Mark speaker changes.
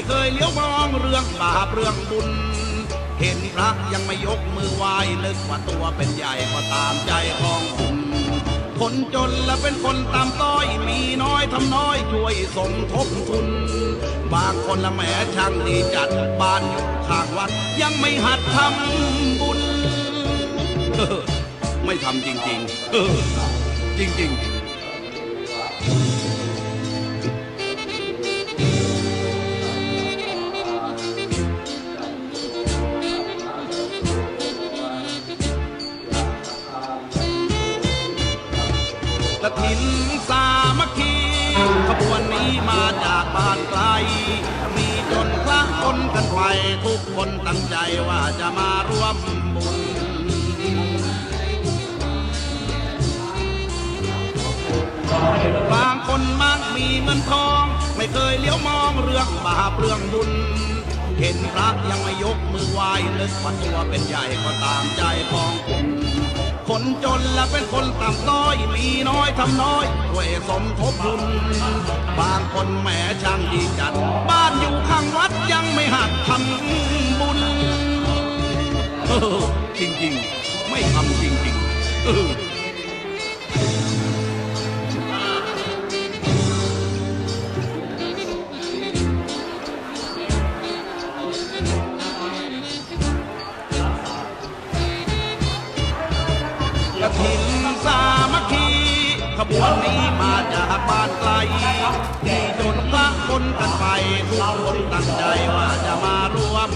Speaker 1: ไม่เคยเลี้ยวมองเรื่องบาปเรื่องบุญ เห็นพระยังไม่ยกมือไหว้นึกว่าตัวเป็นใหญ่ก็ตามใจของคุณคนจนและเป็นคนตามต้อยมีน้อยทำน้อยช่วยสมทบทุน บางคนละแหมช่างดีจัดบ้านอยู่ข้างวัด ยังไม่หัดทำบุญเออไม่ทำจริงๆเออจริงๆ กระถินสามัคคีขบวนนี้มาจากบ้านไกล มีจนคละคนกันไปทุกคนตั้งใจว่าจะมาร่วมบุญบางคนมักมีเงินทอง ไม่เคยเลี้ยวมองเรื่องบาปเรื่องบุญ เห็นพระยังไม่ยกมือไหว้นึกว่าตัวเป็นใหญ่ก็ตามใจปอง คนจนและเป็นคนต่ำต้อย มีน้อยทำน้อยช่วยสมทบทุน บางคนแหมช่างดีจัด บ้านอยู่ข้างวัดยังไม่หักทำบุญเออจริงๆ ไม่ทำจริงๆ วันนี้มาจากบ้านไกลที่จนพระคนกันไปทุกคนตั้งใจว่าจะมาร่วม